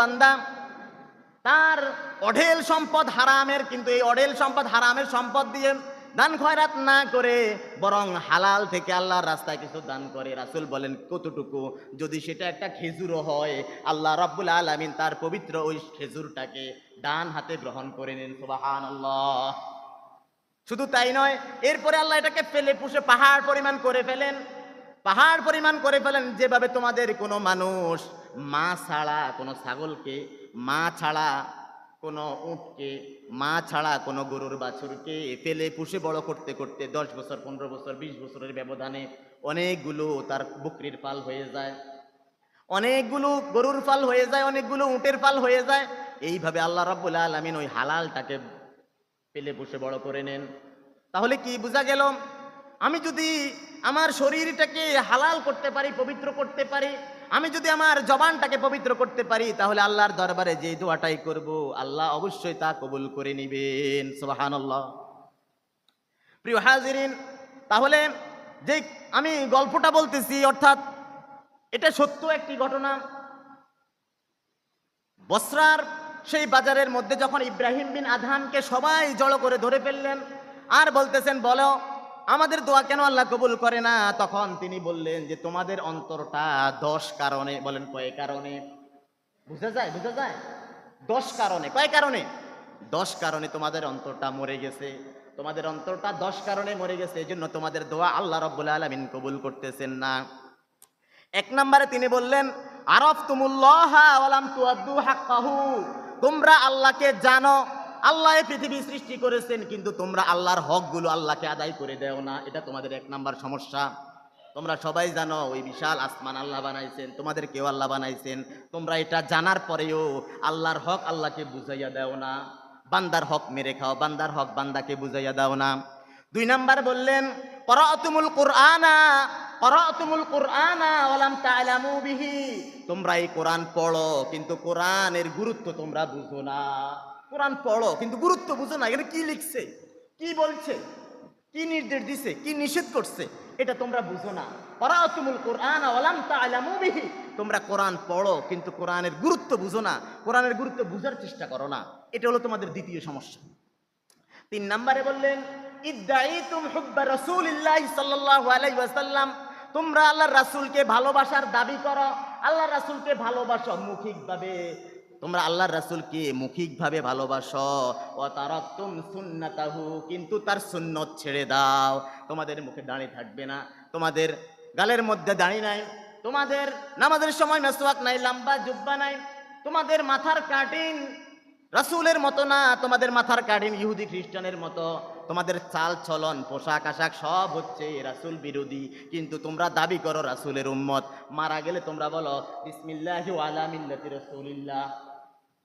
বান্দা। তার অঢেল সম্পদ হারামের, কিন্তু এই অঢেল সম্পদ হারামের সম্পদ দিয়ে দান খয়রাত না করে বরং হালাল থেকে আল্লাহর রাস্তায় কিছু দান করে। রাসূল বলেন, কতটুকু? যদি সেটা একটা খেজুরও হয়, আল্লাহ রাব্বুল আলামিন তার পবিত্র ওই খেজুরটাকে ডান হাতে গ্রহণ করে নেন। সুবহানাল্লাহ। শুধু তাই নয়, এরপরে আল্লাহ এটাকে ফেলে পুষে পাহাড় পরিমাণ করে ফেলেন। পাহাড় পরিমাণ করে ফেলেন, যেভাবে তোমাদের কোনো মানুষ মা ছাড়া কোনো ছাগলকে, মা ছাড়া কোনো উটকে, মা ছাড়া কোনো গরুর বাছুরকে ফেলে পুষে বড় করতে করতে দশ বছর, পনেরো বছর, বিশ বছরের ব্যবধানে অনেকগুলো তার বকরির পাল হয়ে যায়। অনেকগুলো গরুর পাল হয়ে যায়, অনেকগুলো উটের পাল হয়ে যায়। এইভাবে আল্লাহ রাব্বুল আলামিন ওই হালালটাকে পেলে বসে বড় করে নেন। তাহলে কি বোঝা গেল? আমি যদি আমার শরীরটাকে হালাল করতে পারি, পবিত্র করতে পারি আমি যদি আমার জবানটাকে পবিত্র করতে পারি, তাহলে আল্লাহর দরবারে যে দোয়াটাই করব, আল্লাহ অবশ্যই তা কবুল করে নিবেন। সুবহানাল্লাহ। প্রিয় হাজিরিন, তাহলে যে আমি গল্পটা বলতেছি, অর্থাৎ এটা সত্য একটি ঘটনা। বসরার সেই বাজারের মধ্যে যখন ইব্রাহিম বিন আধানকে সবাই জড়ো করে ধরে ফেললেন, আর বলতেছেন, বলো আমাদের দোয়া কেন আল্লাহ কবুল করে না? তখন তিনি বললেন যে, তোমাদের অন্তরটা দশ কারণে, বলেন, কয় কারণে? বুঝা যায়? বুঝা যায়? দশ কারণে। কয় কারণে? দশ কারণে তোমাদের অন্তরটা মরে গেছে। তোমাদের অন্তরটা দশ কারণে মরে গেছে। এই জন্য তোমাদের দোয়া আল্লাহ রব্বুল আলমিন কবুল করতেছেন না। এক নম্বরে তিনি বললেন আরফ তুমুল্লাহ তোমরা আল্লাহকে জানো আল্লাহ পৃথিবী সৃষ্টি করেছেন, কিন্তু তোমরা আল্লাহর হকগুলো আল্লাহকে আদায় করে দেও না। এটা তোমাদের এক নাম্বার সমস্যা। তোমরা সবাই জানো, ওই বিশাল আসমান আল্লাহ বানাইছেন, তোমাদের কেউ আল্লাহ বানাইছেন। তোমরা এটা জানার পরেও আল্লাহর হক আল্লাহকে বুঝাইয়া দেও না। বান্দার হক মেরে খাও, বান্দার হক বান্দাকে বুঝাইয়া দাও না। দুই নাম্বার বললেন পরাতুমুল কোরআনা পরাতুমুল কোরআনা ওয়ালাম তাআলামু বিহি। তোমরা এই কোরআন পড়ো, কিন্তু কোরআনের গুরুত্ব তোমরা বুঝো না। কোরআন পড়ো, কিন্তু গুরুত্ব বুঝো না, এখানে কি লিখছে? কি বলছে? কি নির্দেশ দিছে? কি নিষেধ করছে? এটা তোমরা বুঝো না। কোরআন বিহি। তোমরা কোরআন পড়ো, কিন্তু কোরআনের গুরুত্ব বুঝো না। কোরআনের গুরুত্ব বুঝার চেষ্টা করো না। এটা হলো তোমাদের দ্বিতীয় সমস্যা। তিন নম্বরে বললেন তোমরা আল্লাহর রাসূলকে ভালোবাসার দাবি করো। আল্লাহ রাসূলকে ভালোবাসো মৌখিকভাবে। তোমরা আল্লাহর রাসূলকে মৌখিকভাবে ভালোবাসো। ও তারাক্তুম সুন্নাতাহু, কিন্তু তার সুন্নত ছেড়ে দাও। তোমাদের মুখে দাঁড়িয়ে থাকবে না। তোমাদের গালের মধ্যে দাঁড়িয়ে নাই। তোমাদের নামাজের সময় মেসওয়াক নাই, লম্বা জুব্বা নাই। তোমাদের মাথার কাটিং রাসূলের মতো না। তোমাদের মাথার কাটিং ইহুদি খ্রিস্টানের মতো। তোমাদের চাল চলন পোশাক, আশাক সব হচ্ছে রাসূল বিরোধী। কিন্তু তোমরা দাবি করো রাসূলের উম্মত। মারা গেলে তোমরা বলো, বিসমিল্লাহি ওয়ালা মিল্লাতি রাসূলিল্লাহ।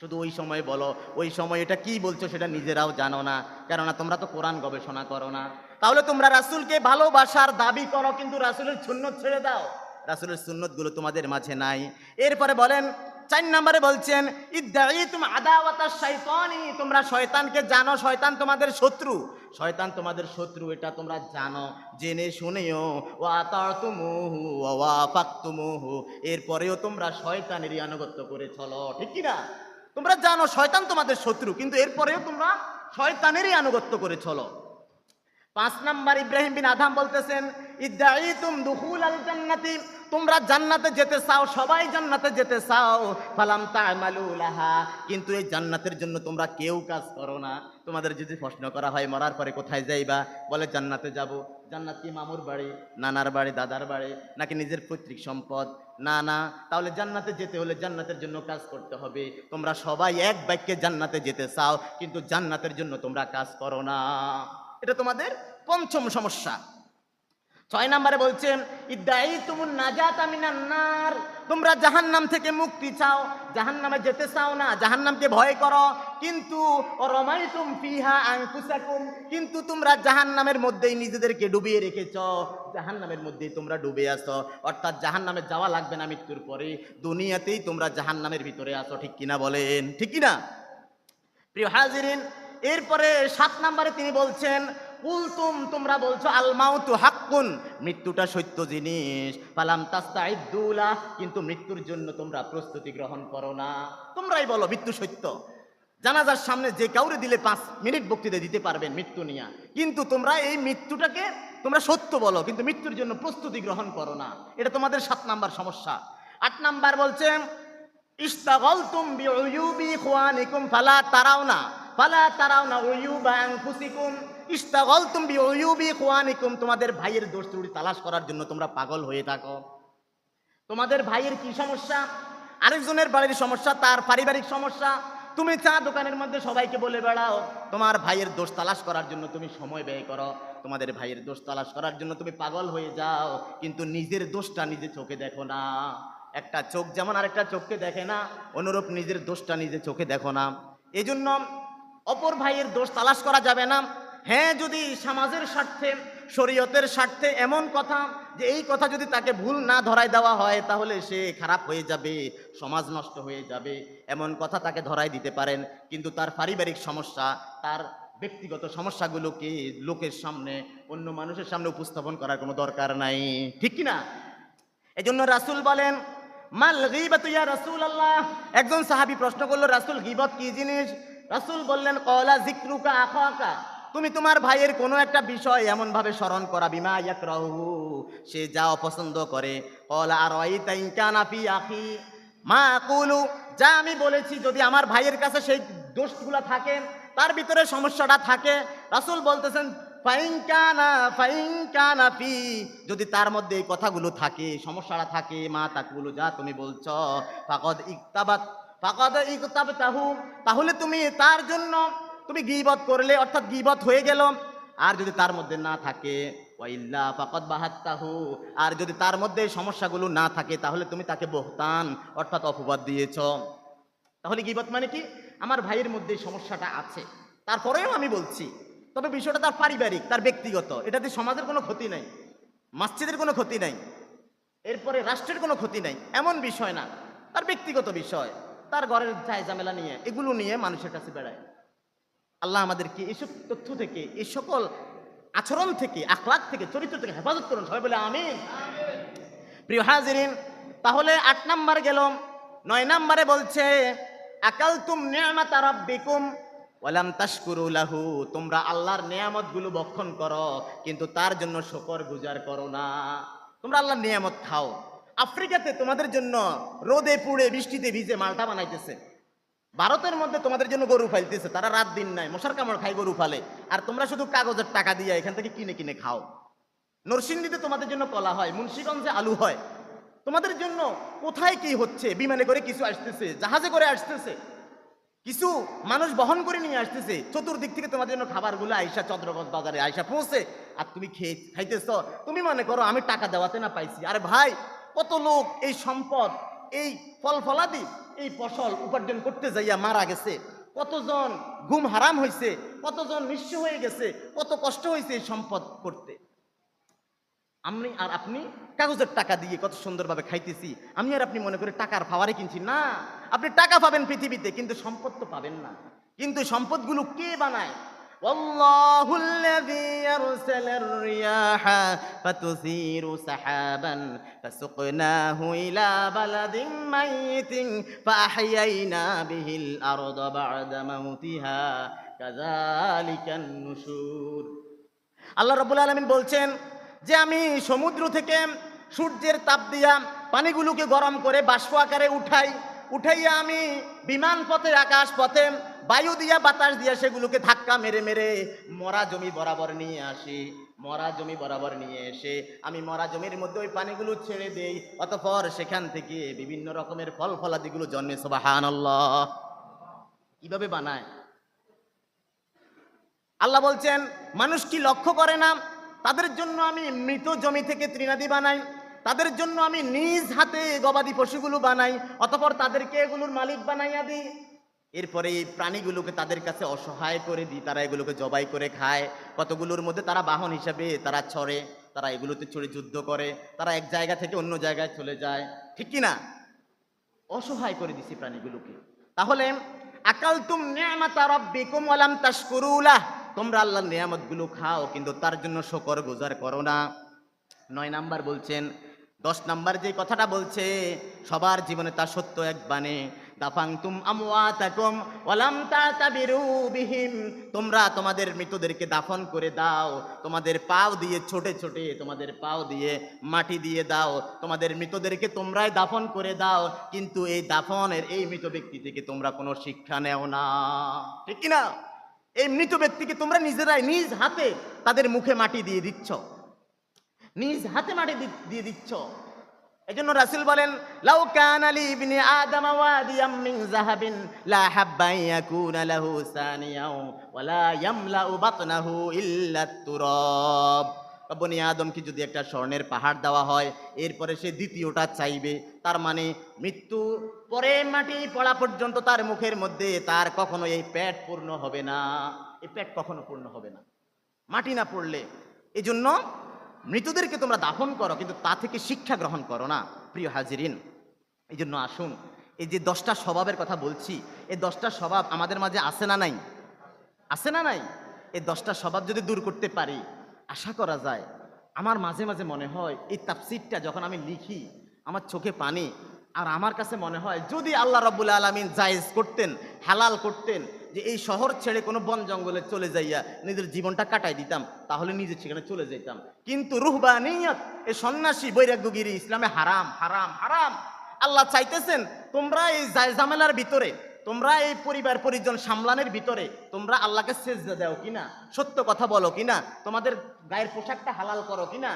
শুধু ওই সময় বলো, ওই সময় এটা কি বলছো সেটা নিজেরাও জানো না। কেননা তোমরা তো কোরআন গবেষণা করো না। তাহলে তোমরা রাসূলকে ভালোবাসার দাবি করো, কিন্তু রাসূলের সুন্নত ছেড়ে দাও। রাসূলের সুন্নতগুলো তোমাদের মাঝে নাই। এরপরে বলেন, চার নম্বরে বলছেন তোমরা শয়তানকে জানো, শয়তান তোমাদের শত্রু। শয়তান তোমাদের শত্রু, এটা তোমরা জানো। জেনে শুনেও, ওয়া তাতুমুহু ওয়া ওয়াফাকতুমুহু এরপরেও তোমরা শয়তানেরই আনুগত্য করে চলো, ঠিক কি না তোমরা জানো শয়তান তোমাদের শত্রু, কিন্তু এরপরেও তোমরা শয়তানেরই আনুগত্য করে চলো। পাঁচ নাম্বার ইব্রাহিম বিন আধাম বলতেছেন দুখুল আল জান্নাতি, তোমরা জান্নাতে যেতে চাও, সবাই জান্নাতে যেতে চাও, ফালাম তা'মালু লাহা, কিন্তু এই জান্নাতের জন্য তোমরা কেউ কাজ করো না। তোমাদের যদি প্রশ্ন করা হয়, মরার পরে কোথায় যাইবা? বলে জান্নাতে যাব। জান্নাত কি মামুর বাড়ি, নানার বাড়ি, দাদার বাড়ি, নাকি নিজের পৈতৃক সম্পদ? না না, তাহলে জান্নাতে যেতে হলে জান্নাতের জন্য কাজ করতে হবে। তোমরা সবাই এক বাক্যে জান্নাতে যেতে চাও, কিন্তু জান্নাতের জন্য তোমরা কাজ করো না। এটা তোমাদের পঞ্চম সমস্যা। ছয় নম্বরে বলছেন ইদ্দাই তুমুন নাজাত নার। তোমরা জাহান্নাম থেকে মুক্তি চাও, জাহান্নামে যেতে চাও না, জাহান্নামকে ভয় করো। কিন্তু রমাইতুম ফিহা আনফুসাকুম। কিন্তু তোমরা জাহান্নামের মধ্যেই নিজেদেরকে ডুবিয়ে রেখেছ। জাহান্নামের মধ্যেই তোমরা ডুবে আছো। অর্থাৎ জাহান্নামে যাওয়া লাগবে না মৃত্যুর পরে দুনিয়াতেই তোমরা জাহান্নামের ভিতরে আছো, ঠিক কিনা বলেন? ঠিক কিনা? প্রিয় হাজিরিন, এরপরে সাত নম্বরে তিনি বলছেন কুলতুম, তোমরা বলছো আল মাউতু হাক্কুন, মৃত্যুটা সত্য জিনিস। পালাম তাস্তাইদুলা কিন্তু মৃত্যুর জন্য তোমরা প্রস্তুতি গ্রহণ করো না। তোমরাই বলো মৃত্যু সত্য। জানাজার সামনে যে কাউরে দিলে পাঁচ মিনিট বক্তৃতা দিতে পারবেন মৃত্যু নিয়ে। কিন্তু তোমরা এই মৃত্যুটাকে তোমরা সত্য বলো, কিন্তু মৃত্যুর জন্য প্রস্তুতি গ্রহণ করো না। এটা তোমাদের সাত নাম্বার সমস্যা। আট নাম্বার বলছে ইস্তাগলতুম ফালা তারাউনা ফালা তারাউনা উয়ুবা আনফুসিকুম। ইস্তাগলতুম বিউয়ুবি ইখওয়ানিকুম, তোমাদের ভাইয়ের দোষ ত্রুটি তালাশ করার জন্য তোমরা পাগল হয়ে থাকো। তোমাদের ভাইয়ের কি সমস্যা? আরেকজনের বাড়ির সমস্যা, তার পারিবারিক সমস্যা। তুমি চা দোকানের মধ্যে সবাইকে বলে বেড়াও, তোমার ভাইয়ের দোষ তালাশ করার জন্য তুমি সময় ব্যয় করো। তোমাদের ভাইয়ের দোষ তালাশ করার জন্য তুমি পাগল হয়ে যাও, কিন্তু নিজের দোষটা নিজে চোখে দেখো না। একটা চোখ যেমন আরেকটা চোখকে দেখে না, অনুরূপ নিজের দোষটা নিজে চোখে দেখো না। এজন্য অপর ভাইয়ের দোষ তালাশ করা যাবে না। হ্যাঁ যদি সমাজের স্বার্থে, শরীয়তের স্বার্থে এমন কথা যে এই কথা যদি তাকে ভুল না ধরায় দেওয়া হয়, তাহলে সে খারাপ হয়ে যাবে, সমাজ নষ্ট হয়ে যাবে, এমন কথা তাকে ধরায় দিতে পারেন। কিন্তু তার পারিবারিক সমস্যা, তার ব্যক্তিগত সমস্যাগুলোকে লোকের সামনে, অন্য মানুষের সামনে উপস্থাপন করার কোনো দরকার নাই। ঠিক কি না জন্য রাসূল বলেন, মাল গীবাত ইয়া রাসূলুল্লাহ? একজন সাহাবী প্রশ্ন করল, রাসূল, গীবত কি জিনিস? রাসূল বললেন কলা যিকরুকা আখাকা। তুমি তোমার ভাইয়ের কোনো একটা বিষয় এমন ভাবে স্মরণ করা, বিমা ইয়াকরাহু, সে যা অপছন্দ করে। কলা আর কানা ফি আখি। মা কুলু, যা আমি বলেছি, যদি আমার ভাইয়ের কাছে সেই দোষগুলো থাকে, তার ভিতরে সমস্যাটা থাকে। রাসূল বলতেছেন ফাইনকানা ফাইনকানা যদি তার মধ্যে এই কথাগুলো থাকে, সমস্যাটা থাকে, মা তাকুলো যা তুমি বলছ, ফাকদ ইকতাবাত, ফাকদ ইকতাবতাহু, তাহলে তুমি তার জন্য তুমি গীবত করলে, অর্থাৎ গীবত হয়ে গেল। আর যদি তার মধ্যে না থাকে, ওয়াইল্লা ফাকদ বাহাত্তাহু। আর যদি তার মধ্যে সমস্যাগুলো না থাকে, তাহলে তুমি তাকে বহতান, অর্থাৎ অপবাদ দিয়েছ। তাহলে গিবত মানে কি? আমার ভাইয়ের মধ্যে সমস্যাটা আছে। তারপরেও আমি বলছি, তবে বিষয়টা তার পারিবারিক, তার ব্যক্তিগত। এটাতে সমাজের কোনো ক্ষতি নাই, মসজিদের কোনো ক্ষতি নাই, এরপরে রাষ্ট্রের কোনো ক্ষতি নাই, এমন বিষয় না। তার ব্যক্তিগত বিষয়, তার ঘরের চাই ঝামেলা নিয়ে, এগুলো নিয়ে মানুষের কাছে বেড়ায়। আল্লাহ আমাদেরকে এইসব তথ্য থেকে এই সকল আচরণ থেকে আখলাক থেকে, চরিত্র থেকে হেফাজত করুন। সবাই বলে আমিন। প্রিয় হাজিরিন, তাহলে আট নাম্বার গেল নয় নাম্বারে বলছে আকাল তুম নিয়ামাত রাব্বিকুম ওয়ালাম তাশকুরু লাহু। তোমরা আল্লাহর নিয়ামতগুলো বক্ষণ করো, কিন্তু তার জন্য শকর গুজার করো না। তোমরা আল্লাহর নিয়ামত খাও। আফ্রিকাতে তোমাদের জন্য রোদে পুড়ে বৃষ্টিতে ভিজে মালটা বানাইতেছে। ভারতের মধ্যে তোমাদের জন্য গরু ফাইলতেছে, তারা রাত দিন নাই, মশার কামড় খাই গরু ফালে। আর তোমরা শুধু কাগজের টাকা দিয়ে এখান থেকে কিনে কিনে খাও। নরসিংদীতে তোমাদের জন্য কলা হয়, মুন্সিগঞ্জে আলু হয়। তোমাদের জন্য কোথায় কি হচ্ছে, বিমানে করে কিছু আসতেছে, জাহাজে করে আসতেছে। কিছু মানুষ বহন করে নিয়ে আসতেছে, চতুর্দিক থেকে তোমাদের জন্য খাবারগুলো আইসা চন্দ্রগঞ্জ বাজারে আইসা পৌঁছে। আর তুমি খেয়ে খাইতেছ, তুমি মনে করো আমি টাকা দেওয়াতে না পাইছি। আরে ভাই, কত লোক এই সম্পদ, এই ফল ফলাদি এই ফসল উপার্জন করতে যাইয়া মারা গেছে। কতজন ঘুম হারাম হয়েছে কতজন নিঃস্ব হয়ে গেছে, কত কষ্ট হয়েছে এই সম্পদ করতে। আমি আর আপনি কাগজের টাকা দিয়ে কত সুন্দরভাবে খাইতেছি, আমি আর আপনি মনে করি টাকার পাওয়ারে কিনছি। না, আপনি টাকা পাবেন পৃথিবীতে, কিন্তু সম্পদ তো পাবেন না। কিন্তু সম্পদগুলো কে বানায়? والله الذي يرسل الرياح فتثير سحابا فسقناه إلى بلد ميت فأحيينا به الأرض بعد موتها كذلك النشور আল্লাহ রবুল আলমিন বলছেন যে আমি সমুদ্র থেকে সূর্যের তাপ দিয়া পানিগুলোকে গরম করে বাষ্প আকারে উঠাই উঠাইয়া আমি বিমান পথে আকাশ পথে বায়ু দিয়া বাতাস দিয়া সেগুলোকে ধাক্কা মেরে মেরে মরা জমি বরাবর নিয়ে আসি, মরা জমি বরাবর নিয়ে এসে আমি মরা জমির মধ্যে ওই পানিগুলো ছেড়ে দেই, অতঃপর সেখান থেকে বিভিন্ন রকমের ফল ফলাদিগুলো জন্মে সোবাহান কীভাবে বানায়? আল্লাহ বলছেন, মানুষ কি লক্ষ্য করে না? তাদের জন্য আমি মৃত জমি থেকে তৃণাদি বানাই, তাদের জন্য আমি নিজ হাতে গবাদি পশুগুলো বানাই, অতপর তাদেরকে এগুলোর মালিক বানাইয়া দিই। এরপরে এই প্রাণীগুলোকে তাদের কাছে অসহায় করে দিই, তারা এগুলোকে জবাই করে খায়। কতগুলোর মধ্যে তারা বাহন হিসাবে তারা ছড়ে তারা এগুলোতে চড়ে যুদ্ধ করে, তারা এক জায়গা থেকে অন্য জায়গায় চলে যায়। ঠিক কি না অসহায় করে দিছি প্রাণীগুলোকে। তাহলে আকাল তুম নিয়ামাতা রাব্বিকুম ওয়ালাম তাশকুরুলাহ তোমরা আল্লাহর নিয়ামতগুলো খাও, কিন্তু তার জন্য শকর গুজার করো না। নয় নাম্বার বলছেন, দশ নাম্বার যে কথাটা বলছে, সবার জীবনে তা সত্য এক বানে দাফাং তুম আমওয়াতাকুম ওয়ালাম তাতাবিরু বিহিম। তোমরা তোমাদের মৃতদেরকে দাফন করে দাও। তোমাদের পাও দিয়ে ছোটে ছোটে তোমাদের পাও দিয়ে মাটি দিয়ে দাও। তোমাদের মৃতদেরকে তোমরাই দাফন করে দাও। কিন্তু এই দাফনের এই মৃত ব্যক্তি থেকে তোমরা কোনো শিক্ষা নেও না। ঠিক না এই মৃত ব্যক্তিকে তোমরা নিজেরাই নিজ হাতে তাদের মুখে মাটি দিয়ে দিচ্ছ। নিজ হাতে মাটি দিয়ে দিচ্ছ। এজন্য রাসূল বলেন, লাউ কানা লি ইবনি আদম ওয়াদিয়াম মিন যাহাবিন, লা হাব্বা ইয়াকুনা লাহু সানিয়াও ওয়ালা ইয়ামলাউ বাতনাহু ইল্লা তুরাব। বনি আদমকে যদি একটা স্বর্ণের পাহাড় দেওয়া হয়, এরপরে সে দ্বিতীয়টা চাইবে। তার মানে মৃত্যু পরে মাটি পড়া পর্যন্ত তার মুখের মধ্যে তার কখনো এই পেট পূর্ণ হবে না। এই পেট কখনো পূর্ণ হবে না। মাটি না পড়লে। এই জন্য মৃতদেরকে তোমরা দাফন করো, কিন্তু তা থেকে শিক্ষা গ্রহণ করো না, প্রিয় হাজিরিন। এই জন্য আসুন, এই যে দশটা স্বভাবের কথা বলছি, এই দশটা স্বভাব আমাদের মাঝে আছে না নাই? আছে না নাই? এই দশটা স্বভাব যদি দূর করতে পারি, আশা করা যায়, আমার মাঝে মাঝে মনে হয় এই তাফসিরটা যখন আমি লিখি, আমার চোখে পানি, আর আমার কাছে মনে হয় যদি আল্লাহ রব্বুল আলমিন জায়েজ করতেন, হালাল করতেন যে এই শহর ছেড়ে কোনো বন জঙ্গলে চলে যাইয়া নিজের জীবনটা কাটাই দিতাম, তাহলে নিজের সেখানে চলে যেতাম কিন্তু রুহবা নিয়ত এই সন্ন্যাসী বৈরাগ্যগিরি ইসলামে হারাম হারাম হারাম। আল্লাহ চাইতেছেন, তোমরা এই জায় ঝামেলার ভিতরে, তোমরা এই পরিবার পরিজন সামলানের ভিতরে, তোমরা আল্লাহকে সেজদা দাও কিনা? সত্য কথা বলো কিনা? তোমাদের গায়ের পোশাকটা হালাল করো কিনা?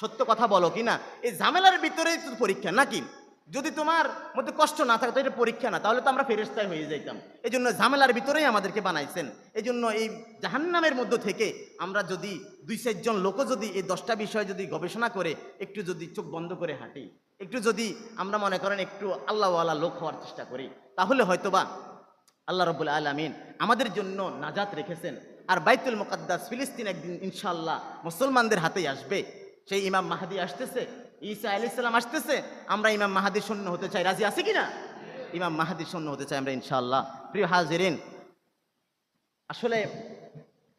সত্য কথা বলো কিনা? এই ঝামেলার ভিতরেই পরীক্ষা নাকি? যদি তোমার মধ্যে কষ্ট না থাকে, তো এটা পরীক্ষা না। তাহলে তো আমরা ফেরেস্তায় হয়ে যাইতাম। এই জন্য ঝামেলার ভিতরেই আমাদেরকে বানাইছেন। এই জন্য এই জাহান্নামের মধ্য থেকে আমরা যদি দুই চারজন লোকও যদি এই দশটা বিষয় যদি গবেষণা করে, একটু যদি চোখ বন্ধ করে হাঁটি, একটু যদি আমরা মনে করেন একটু আল্লাহওয়ালা লোক হওয়ার চেষ্টা করি, তাহলে হয়তোবা আল্লাহ রব্বুল আলমিন আমাদের জন্য নাজাত রেখেছেন। আর বাইতুল মুকাদ্দাস ফিলিস্তিন একদিন ইনশাল্লাহ মুসলমানদের হাতেই আসবে। সেই ইমাম মাহাদি আসতেছে ঈসা আলি ইসলাম আসতেছে, আমরা ইমাম মাহাদি শূন্য হতে চাই। রাজি আছে কিনা? ইমাম মাহাদি শূন্য হতে চাই আমরা ইনশাল্লাহ প্রিয় হাজিরিন, আসলে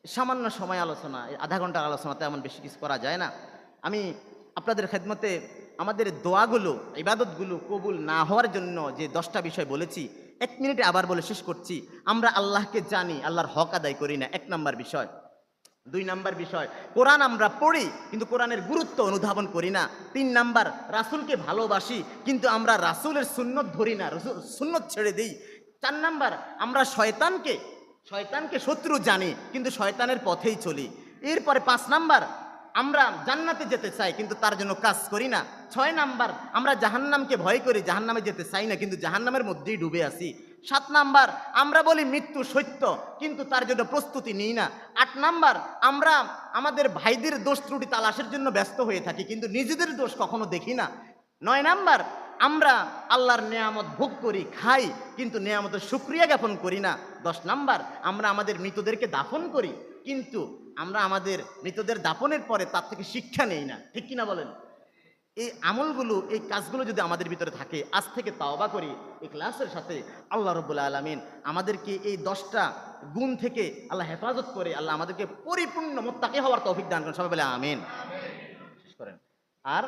সামান্য সময় আলোচনা আধা ঘণ্টার আলোচনাতে এমন বেশি কিছু করা যায় না। আমি আপনাদের খেদমতে আমাদের দোয়াগুলো, ইবাদতগুলো কবুল না হওয়ার জন্য যে দশটা বিষয় বলেছি, এক মিনিটে আবার বলে শেষ করছি। আমরা আল্লাহকে জানি, আল্লাহর হক আদায় করি না, এক নম্বর বিষয়। দুই নাম্বার বিষয়, কোরআন আমরা পড়ি, কিন্তু কোরআনের গুরুত্ব অনুধাবন করি না। তিন নাম্বার, রাসূলকে ভালোবাসি, কিন্তু আমরা রাসূলের সুন্নত ধরি না সুন্নত ছেড়ে দিই। চার নাম্বার, আমরা শয়তানকে শয়তানকে শত্রু জানি, কিন্তু শয়তানের পথেই চলি। এরপরে পাঁচ নাম্বার, আমরা জান্নাতে যেতে চাই, কিন্তু তার জন্য কাজ করি না। ছয় নাম্বার, আমরা জাহান্নামকে ভয় করি, জাহান্নামে যেতে চাই না, কিন্তু জাহান্নামের মধ্যেই ডুবে আছি। সাত নাম্বার, আমরা বলি মৃত্যু সত্য, কিন্তু তার জন্য প্রস্তুতি নিই না। আট নাম্বার, আমরা আমাদের ভাইদের দোষ ত্রুটি তালাশের জন্য ব্যস্ত হয়ে থাকি, কিন্তু নিজেদের দোষ কখনো দেখি না। নয় নাম্বার, আমরা আল্লাহর নেয়ামত ভোগ করি, খাই, কিন্তু নেয়ামতের সুক্রিয়া জ্ঞাপন করি না। দশ নাম্বার, আমরা আমাদের মৃতদেরকে দাফন করি, কিন্তু আমরা আমাদের মৃতদের দাফনের পরে তার থেকে শিক্ষা নেই না। ঠিক কিনা বলেন? এই আমলগুলো, এই কাজগুলো যদি আমাদের ভিতরে থাকে, আজ থেকে তাওবা করি, এই ক্লাসের সাথে আল্লাহ রবুল্লা আলমিন আমাদেরকে এই দশটা গুণ থেকে আল্লাহ হেফাজত করে, আল্লাহ আমাদেরকে পরিপূর্ণ মোত্তাকি হওয়ার তৌফিক দান করেন। সবাই বলে আমিন। শেষ করেন। আর